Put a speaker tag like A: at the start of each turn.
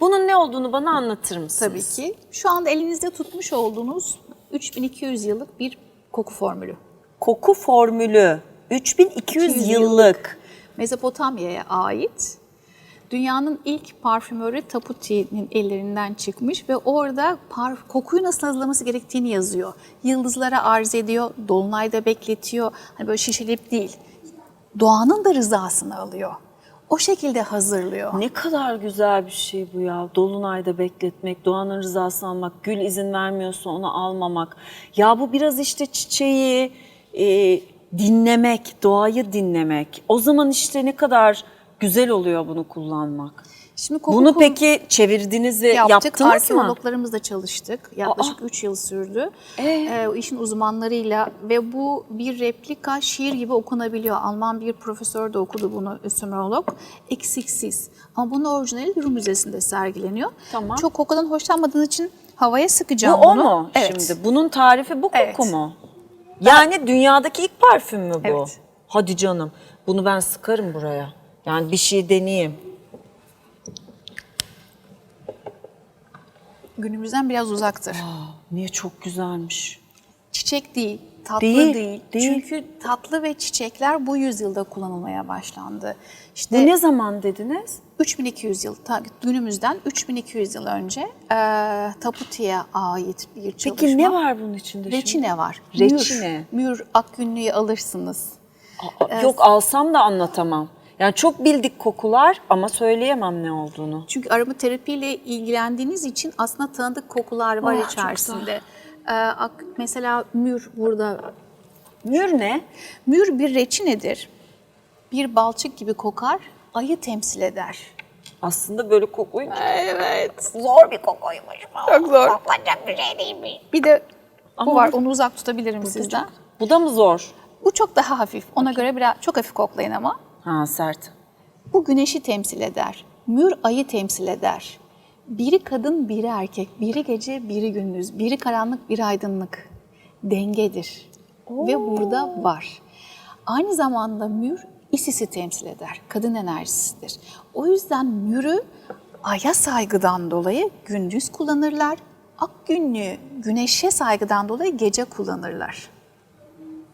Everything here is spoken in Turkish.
A: Bunun ne olduğunu bana anlatır mısınız?
B: Tabii ki. Şu anda elinizde tutmuş olduğunuz 3200 yıllık bir koku formülü.
A: Koku formülü 3200
B: 200
A: yıllık.
B: Mezopotamya'ya ait. Dünyanın ilk parfümörü Taputi'nin ellerinden çıkmış ve orada par- kokuyu nasıl hazırlaması gerektiğini yazıyor. Yıldızlara arz ediyor, dolunayda bekletiyor. Hani böyle şişeleyip değil. Doğanın da rızasını alıyor. O şekilde hazırlıyor.
A: Ne kadar güzel bir şey bu ya. Dolunayda bekletmek, doğanın rızasını almak, gül izin vermiyorsa onu almamak. Ya bu biraz işte çiçeği e, dinlemek, doğayı dinlemek. O zaman işte ne kadar güzel oluyor bunu kullanmak.
B: Şimdi koku
A: Bunu peki çevirdiniz ve
B: yaptık.
A: yaptınız mı?
B: Arkeologlarımızla çalıştık. Yaklaşık 3 yıl sürdü. Ee, o işin uzmanlarıyla ve bu bir replika şiir gibi okunabiliyor. Alman bir profesör de okudu bunu, Sümerolog. Eksiksiz. Ama bunun orijinali Rum Müzesi'nde sergileniyor.
A: Tamam.
B: Çok kokudan hoşlanmadığın için havaya
A: Bu
B: sıkacağım
A: o
B: bunu.
A: mu
B: Evet.
A: şimdi? Bunun tarifi bu koku
B: Evet.
A: mu? Yani dünyadaki ilk parfüm mü bu?
B: Evet.
A: Hadi canım. Bunu ben sıkarım buraya. Yani bir şey deneyeyim.
B: Günümüzden biraz uzaktır.
A: Niye çok güzelmiş.
B: Çiçek değil, tatlı
A: Değil,
B: değil.
A: değil.
B: Çünkü tatlı ve çiçekler bu yüzyılda kullanılmaya başlandı.
A: Bu
B: İşte
A: ne zaman dediniz?
B: 3200 yıl, ta- günümüzden 3200 yıl önce e, Taputi'ye ait bir çalışma.
A: Peki ne var bunun içinde şimdi?
B: Reçine var.
A: Reçine.
B: Mür, mür akgünlüğü alırsınız.
A: Aa, Yok alsam da anlatamam. Yani çok bildik kokular ama söyleyemem ne olduğunu.
B: Çünkü aromaterapiyle ilgilendiğiniz için aslında tanıdık kokular var
A: Oh,
B: içerisinde. E, ak- mesela mür burada.
A: Mür ne?
B: Mür bir reçinedir. Bir balçık gibi kokar, ayı temsil eder.
A: Aslında böyle kokuyunca
B: Evet.
A: zor bir kokuymuş.
B: Çok zor.
A: Koklanacak bir şey değil mi?
B: Bir de
A: Ama
B: bu var, onu uzak tutabilirim sizden.
A: Bu da mı zor?
B: Bu çok daha hafif. Ona göre biraz çok hafif koklayın ama.
A: Ha sert.
B: Bu güneşi temsil eder. Mür ayı temsil eder. Biri kadın, biri erkek. Biri gece, biri gündüz. Biri karanlık, biri aydınlık. Dengedir. Ve burada var. Aynı zamanda mür Isis'i temsil eder. Kadın enerjisidir. O yüzden mürü aya saygıdan dolayı gündüz kullanırlar. Ak günlüğü güneşe saygıdan dolayı gece kullanırlar.